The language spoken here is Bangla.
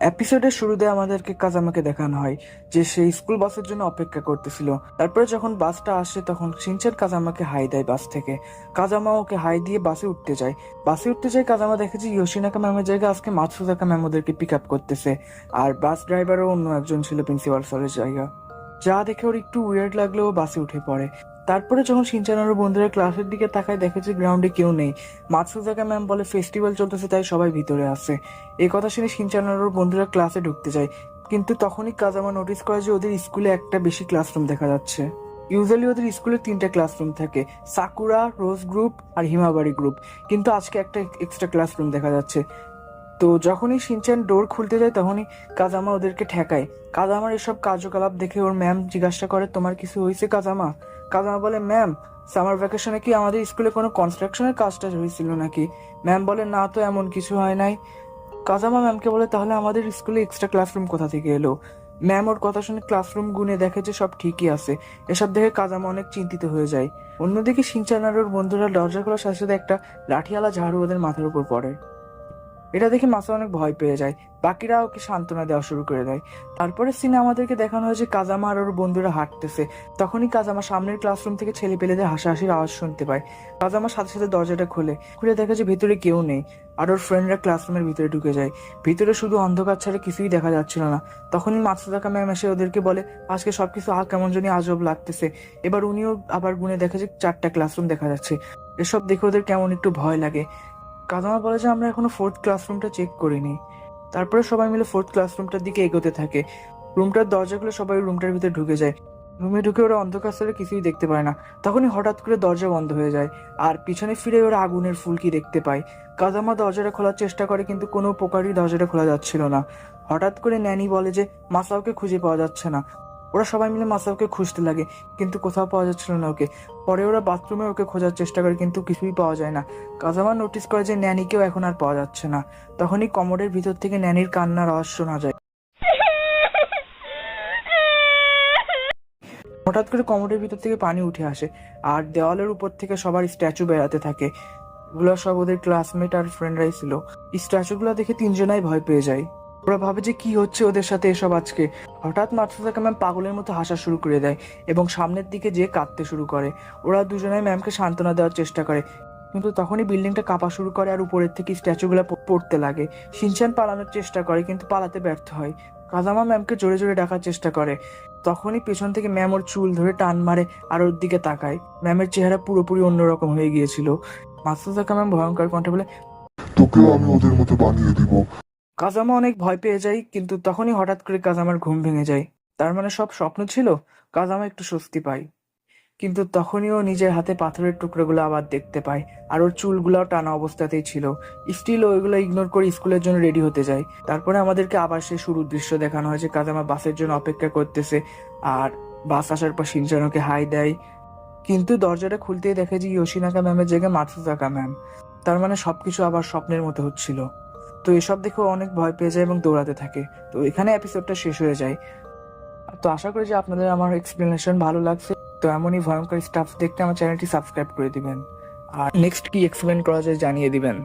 এপিসোডের শুরুতে আমাদেরকে কাজামাকে দেখানো হয়, যে সে স্কুল বাসের জন্য অপেক্ষা করতেছিল। তারপরে যখন বাসটা আসে, তখন সিনচান কাজামাকে হাই দেয় বাস থেকে। কাজামা ওকে হাই দিয়ে বাসে উঠতে যায়। বাসে উঠতে যায় কাজামা দেখে যে ইয়োশিনাকা ম্যামের জায়গায় আজকে মাতসুজাকা ম্যাম ওদেরকে পিক আপ করতেছে। আর বাস ড্রাইভারও অন্য একজন ছিল প্রিন্সিপাল স্যারের জায়গা যা দেখে ওর একটু উইয়ার্ড লাগলেও বাসে উঠে পড়ে। তারপরে যখন সিনচানোর বন্ধুরা ক্লাসের দিকে তাকায়, দেখে যে গ্রাউন্ডে কেউ নেই। মাতসুজাকা ম্যাম বলে ফেস্টিভ্যাল চলতেছে, তাই সবাই ভিতরে আছে। এই কথা শুনে সিনচানোর বন্ধুরা ক্লাসে ঢুকতে যায়। কিন্তু তখনই কাজামা নোটিস করে যে ওদের স্কুলে একটা বেশি ক্লাসরুম দেখা যাচ্ছে। ইউজুয়ালি ওদের স্কুলে তিনটা ক্লাসরুম থাকে। সাকুরা রোজ গ্রুপ আর হিমাবাড়ি গ্রুপ কিন্তু আজকে একটা এক্সট্রা ক্লাসরুম দেখা যাচ্ছে। তো যখনই সিনচান ডোর খুলতে যায়, তখনই কাজামা ওদেরকে ঠেকায়। কাজামার এসব কার্যকলাপ দেখে ওর ম্যাম জিজ্ঞাসা করে, তোমার কিছু হয়েছে কাজামা? কাজামা বলে ম্যাম সামার ভ্যাকেশনে কি আমাদের স্কুলে কোনো কনস্ট্রাকশনের কাজটা হয়েছিল নাকি? ম্যাম বলে, না তো, এমন কিছু হয় নাই। কাজামা ম্যামকে বলে, তাহলে আমাদের স্কুলে এক্সট্রা ক্লাসরুম কোথা থেকে এলো? ম্যাম ওর কথা শুনে ক্লাসরুম গুনে দেখে যে সব ঠিকই আছে। এসব দেখে কাজামা অনেক চিন্তিত হয়ে যায়। অন্যদিকে সিনচান আর ওর বন্ধুরা দরজা খোলার সাথে সাথে একটা লাঠিয়ালা ঝাড়ু ওদের মাথার উপর পড়ে। এটা দেখে মাসা অনেক ভয় পেয়ে যায়। বাকিরা ওকে সান্ত্বনা দেওয়া শুরু করে দেয়। তারপরে সিনে আমাদেরকে দেখানো হয় যে কাজামা আর ওর বন্ধুরা হাঁটতেছে। তখনই কাজামা সামনের ক্লাসরুম থেকে ছেলে পেলেদের হাসাহাসির আওয়াজ শুনতে পায়। কাজামা সাথে সাথে দরজাটা খোলে। খুলে দেখে যে ভিতরে কেউ নেই। আর ওর ফ্রেন্ডরা ক্লাসরুমের ভিতরে ঢুকে যায়। ভিতরে শুধু অন্ধকার ছাড়া কিছুই দেখা যাচ্ছিল না। তখনই মাতসুদাকা ম্যাম এসে ওদেরকে বলে, আজকে সবকিছু আহ কেমন জানি আজব লাগতেছে। এবার উনিও আবার গুনে দেখে যে চারটা ক্লাসরুম দেখা যাচ্ছে। এসব দেখে ওদের কেমন একটু ভয় লাগে। কাজামা বলে যে আমরা এখনও ফোর্থ ক্লাসরুমটা চেক করিনি। তারপরে সবাই মিলে ফোর্থ ক্লাসরুমটার দিকে এগোতে থাকে। রুমটার দরজাগুলো সবাই রুমটার ভিতরে ঢুকে যায়। রুমে ঢুকে ওরা অন্ধকার স্তরে কিছুই দেখতে পায় না। তখনই হঠাৎ করে দরজা বন্ধ হয়ে যায়। আর পিছনে ফিরে ওরা আগুনের ফুলকি দেখতে পায়। কাজামা দরজাটা খোলার চেষ্টা করে কিন্তু কোনো প্রকারই দরজাটা খোলা যাচ্ছিল না। হঠাৎ করে ন্যানি বলে যে, মাসাওকে খুঁজে পাওয়া যাচ্ছে না। ওরা সবাই মিলে মাসাওকে খুঁজতে লাগে, কিন্তু কোথাও পাওয়া যাচ্ছিল না ওকে। পরে ওরা বাথরুমে ওকে খোঁজার চেষ্টা করে, কিন্তু কিছুই পাওয়া যায় না। কাজামা নোটিস করে যে ন্যানিকেও এখন আর পাওয়া যাচ্ছে না। তখনই কমোডের ভিতর থেকে ন্যানির কান্নার আওয়াজ শোনা যায়। হঠাৎ করে কমোডের ভিতর থেকে পানি উঠে আসে, আর দেওয়ালের উপর থেকে সবার স্ট্যাচু বেড়াতে থাকে। এগুলো সব ওদের ক্লাসমেট আর ফ্রেন্ডরাই ছিল। স্ট্যাচুগুলো দেখে তিনজনাই ভয় পেয়ে যায়। ওরা ভাবে যে কি হচ্ছে ওদের সাথে এসব আজকে। হঠাৎ মাতসুদাকা ম্যাম পাগলের মতো হাসা শুরু করে দেয় এবং সামনের দিকে যেয়ে কাঁদতে শুরু করে। ওরা দুজনাই ম্যামকে সান্ত্বনা দেওয়ার চেষ্টা করে। কিন্তু তখনই বিল্ডিংটা কাঁপা শুরু করে আর উপরের থেকে স্ট্যাচুগুলো পড়তে লাগে। সিনচান পালানোর চেষ্টা করে কিন্তু পালাতে ব্যর্থ হয়। কাজামা ম্যামকে জোরে জোরে ডাকার চেষ্টা করে। তখনই পেছন থেকে ম্যাম ওর চুল ধরে টান মারে আর ওর দিকে তাকায়। ম্যামের চেহারা পুরোপুরি অন্যরকম হয়ে গিয়েছিল। মাসুদাকা ম্যাম ভয়ঙ্কর কণ্ঠে বলে, তোকেও আমি ওদের মতো বানিয়ে দিব। কাজামা অনেক ভয় পেয়ে যায় কিন্তু তখনই হঠাৎ করে কাজামার ঘুম ভেঙে যায়। তার মানে সব স্বপ্ন ছিল কাজামা একটু স্বস্তি পায়। কিন্তু তখনই ও নিজের হাতে পাথরের টুকরোগুলো আবার দেখতে পায়, আর ওর চুলগুলাও টানা অবস্থাতেই ছিল। স্টিল ওইগুলো ইগনোর করে স্কুলের জন্য রেডি হতে যায়। তারপরে আমাদেরকে আবার সেই শুরুর দৃশ্য দেখানো হয় যে কাজামা বাসের জন্য অপেক্ষা করতেছে, আর বাস আসার পর সিনচানোকে হাই দেয়। কিন্তু দরজাটা খুলতেই দেখে যে ইয়োশিনাকা ম্যামের জায়গায় মাতসুজাকা ম্যাম। তার মানে সবকিছু আবার স্বপ্নের মতো হচ্ছিল। তো এসব দেখে অনেক ভয় পেয়ে যায় এবং দৌড়াতে থাকে। তো এখানে এপিসোডটা শেষ হয়ে যায়। তো আশা করি যে আপনাদের আমার এক্সপ্লেনেশন ভালো লাগছে। তো এমনই ভয়ঙ্কর স্টাফ দেখতে আমার চ্যানেলটি সাবস্ক্রাইব করে দিবেন। আর নেক্সট কি এক্সপ্লেন করা যায় জানিয়ে দিবেন।